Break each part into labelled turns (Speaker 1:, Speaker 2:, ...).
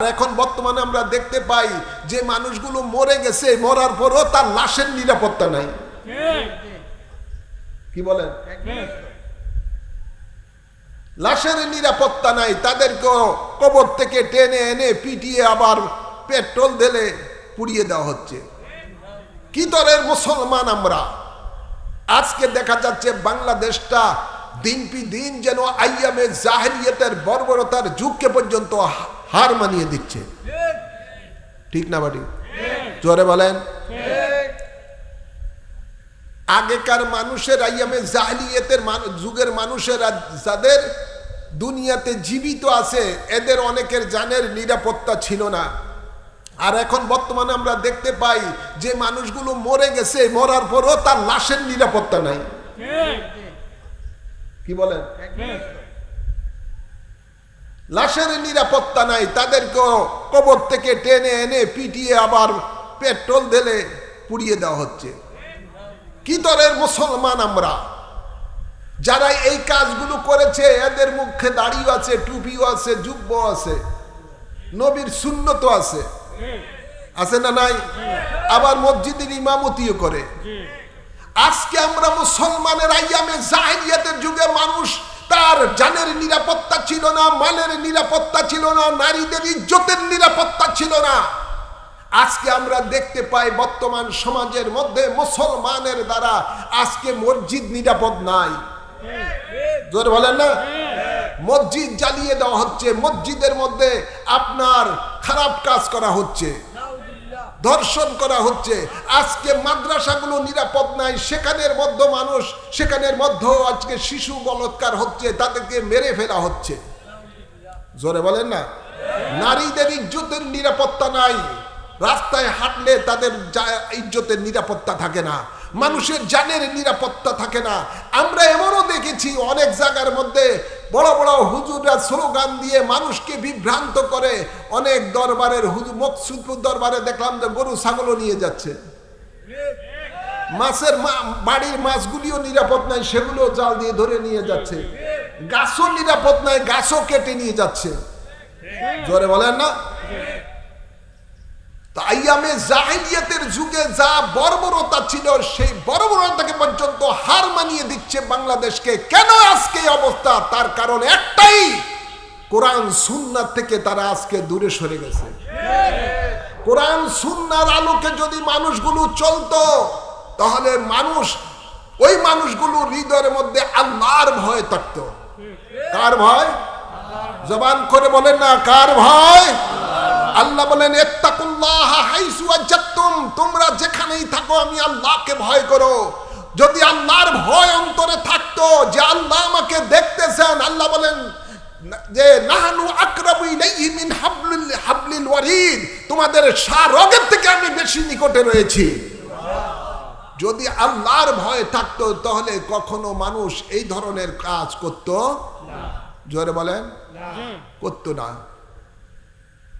Speaker 1: এখন বর্তমানে আমরা দেখতে পাই যে মানুষগুলো মরে গেছে, মরার পরও তার লাশের নিরাপত্তা নাই। কি বলেন? লাশের নিরাপত্তা নাই তাদেরকে কবর থেকে টেনে এনে পিটিয়ে আবার পেট্রোল ঢেলে পুড়িয়ে দেওয়া হচ্ছে। কি দরের মুসলমান আমরা? আজকে দেখা যাচ্ছে বাংলাদেশটা দিন পি দিন যেন আইয়ামে জাহেরিয়তের বর্বরতার যুগকে পর্যন্ত হার মানিয়ে দিচ্ছে। ঠিক না বাড়ি জোরে বলেন। আগেকার মানুষের আইয়ামে জাহলিয়তের যুগের মানুষেরা যাদের দুনিয়াতে জীবিত আছে এদের অনেকের জানের নিরাপত্তা ছিল না। আর এখন বর্তমানে আমরা দেখতে পাই যে মানুষগুলো মরে গেছে মরার পরও তার লাশের নিরাপত্তা নাই। কি বলেন? লাশের নিরাপত্তা নাই, তাদেরকে কবর থেকে টেনে এনে পিটিয়ে আবার পেট্রোল ঢেলে পুড়িয়ে দেওয়া হচ্ছে। কি দরের মুসলমান আমরা? যারা এই কাজগুলো করেছে, এদের মুখে দাড়িও আছে, টুপিও আছে যুব্য আছে, নবীর শূন্যত আছে। আছে না নাই? আবার মসজিদের ইমামতিও করে। আজকে আমরা মুসলমানের আইয়ামে জাহেরিয়াতের যুগে মানুষ তার জানের নিরাপত্তা ছিল না, মালের নিরাপত্তা ছিল না, নারীদের ইজ্জতের নিরাপত্তা ছিল না। আজকে আমরা দেখতে পাই বর্তমান সমাজের মধ্যে মুসলমানের দ্বারা আজকে মসজিদ নিরাপদ নাই। জোর বলেন না? মসজিদ জ্বালিয়ে দেওয়া হচ্ছে, মসজিদের মধ্যে আপনার খারাপ কাজ করা হচ্ছে। ধর্ষণ করা হচ্ছে। আজকে মাদ্রাসাগুলো নিরাপদ নাই, সেখানের মধ্যে মানুষ, সেখানের মধ্যেও আজকে শিশু বলৎকার হচ্ছে, তাদেরকে মেরে ফেলা হচ্ছে। জোরে বলেন না? নারীদের ইজ্জতের নিরাপত্তা নাই। রাস্তায় হাঁটলে তাদের ইজ্জতের নিরাপত্তা থাকে না। মানুষের জানের নিরাপত্তা থাকে না। আমরা এমনও দেখেছি অনেক জায়গার মধ্যে বড় বড় হুজুররা স্লোগান দিয়ে মানুষকে বিভ্রান্ত করে। অনেক দরবারের হুজুর, মকসুদপুর দরবারে দেখলাম যে গরু, ছাগলও নিয়ে যাচ্ছে। মাছের বাড়ির মাছগুলিও নিরাপদ নাই, সেগুলো জাল দিয়ে ধরে নিয়ে যাচ্ছে। গাছও নিরাপদ নাই, গাছও কেটে নিয়ে যাচ্ছে। জোরে বলেন না? তাইয়ামে জাহিলিয়াতের যুগে যা বর্বরতা ছিল, সেই বর্বরতাকে পর্যন্ত হার মানিয়ে দিচ্ছে বাংলাদেশকে। কেন আজকে অবস্থা? তার কারণ একটাই, কোরআন সুন্নার থেকে তারা আজকে দূরে সরে গেছে। কোরআন সুন্নার আলোকে যদি মানুষগুলো চলতো, তাহলে মানুষ, ওই মানুষগুলো হৃদয়ের মধ্যে আল্লাহর ভয় থাকতো। কার ভয়? জবান করে বলেন না, কার ভয়? আল্লাহ বলেন তোমরা যেখানেই থাকো, আমি আল্লাহকে ভয় করো। যদি আল্লাহর ভয় অন্তরে থাকতো, যে আল্লাহ আমাকে দেখতেছেন, আল্লাহ বলেন, যে নাহানু মিন হাবলিল হাবলিল ওয়ারিদ, তোমাদের সারগের থেকে আমি বেশি নিকটে রয়েছি। যদি আল্লাহর ভয় থাকতো, তাহলে কখনো মানুষ এই ধরনের কাজ করত? জোরে বলেন, করতো না।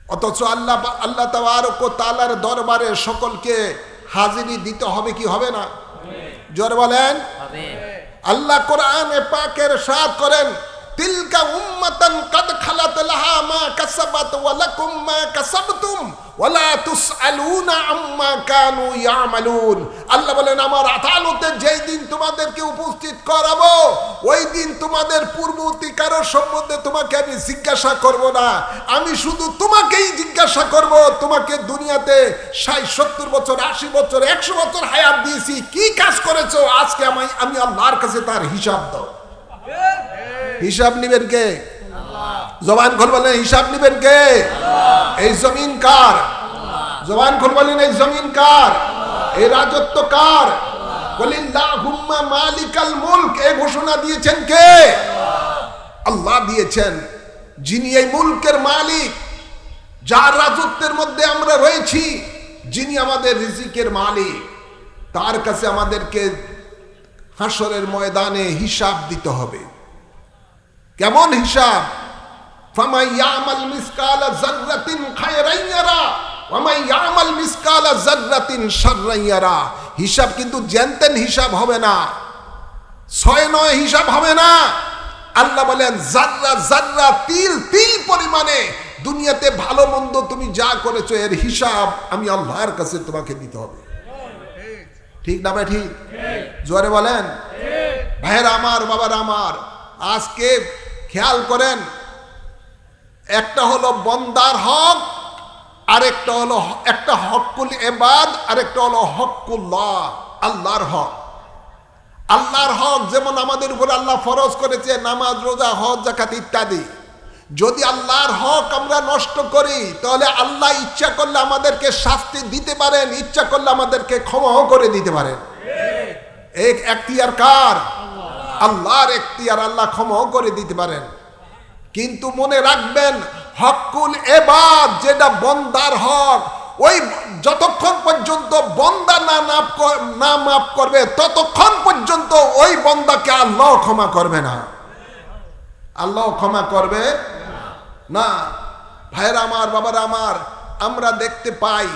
Speaker 1: অথচ আল্লাহ আল্লাহ তাবারক তালার দরবারে সকলকে হাজিরি দিতে হবে কি হবে না? জোর বলেন। আল্লাহ কোরআনে পাকের সাথ করেন। তিলকা উম্মাতান খালাত লাহা মা মা তুসআলুনা আম্মা কানু ইয়ামালুন। আল্লাহ বলেন, আমার আদালতে যেই দিন তোমাদেরকে উপস্থিত ওই দিন তোমাদের পূর্ববর্তী কারোর সম্বন্ধে তোমাকে আমি জিজ্ঞাসা করব না। আমি শুধু তোমাকেই জিজ্ঞাসা করব, তোমাকে দুনিয়াতে ষাট, সত্তর বছর, আশি বছর, একশো বছর হায়াত দিয়েছি। কি কাজ করেছ? আজকে আমি আল্লাহর কাছে তার হিসাব দাও। হিসাব নিবেন কে? জবান খোল বলেন হিসাব নিবেন কে? এই জমিন কার? জবান খোল বলেন এই জমিন কার? এই রাজত্ব কার? মালিকাল মুলক এই ঘোষণা দিয়েছেন কে? আল্লাহ দিয়েছেন, যিনি এই মুলকের মালিক রাজত্বের মধ্যে আমরা রয়েছি, যিনি আমাদের মালিক। তার কাছে আমাদেরকে হাসরের ময়দানে হিসাব দিতে হবে। কেমন হিসাব? হিসাব কিন্তু জানতেন হিসাব হবে না। ছয় নয় হিসাব হবে না। আল্লাহ বলেন জাররা জাররা তিল তিল পরিমাণে দুনিয়াতে ভালো মন্দ তুমি যা করেছ এর হিসাব আমি আল্লাহর কাছে তোমাকে দিতে হবে। ঠিক না ভাই ঠিক? জোরে বলেন? ভাইয়েরা আমার বাবার আমার আজকে খেয়াল করেন একটা হলো বন্দার হক আরেকটা হলো একটা হকুল এবাদ আরেকটা হলো হকুল্লাহ আল্লাহর হক। আল্লাহর হক যেমন আমাদের উপর আল্লাহ ফরজ করেছে নামাজ রোজা হজ জাকাত ইত্যাদি। যদি আল্লাহর হক আমরা নষ্ট করি তাহলে আল্লাহ ইচ্ছা করলে আমাদেরকে শাস্তি দিতে পারেন ইচ্ছা করলে আমাদেরকে ক্ষমাও করে দিতে পারেন। এক এখতিয়ার কার? আল্লাহর এখতিয়ার আল্লাহ ক্ষমাও করে দিতে পারেন। কিন্তু মনে রাখবেন, হকুল এবার যেটা বন্দার হক, ওই যতক্ষণ পর্যন্ত বন্দা না কর- না মাফ করবে, ততক্ষণ পর্যন্ত ওই বন্দাকে আল্লাহ ক্ষমা করবে না। আল্লাহ ক্ষমা করবে না। ভাইরা আমার, বাবারা আমার, আমরা দেখতে পাই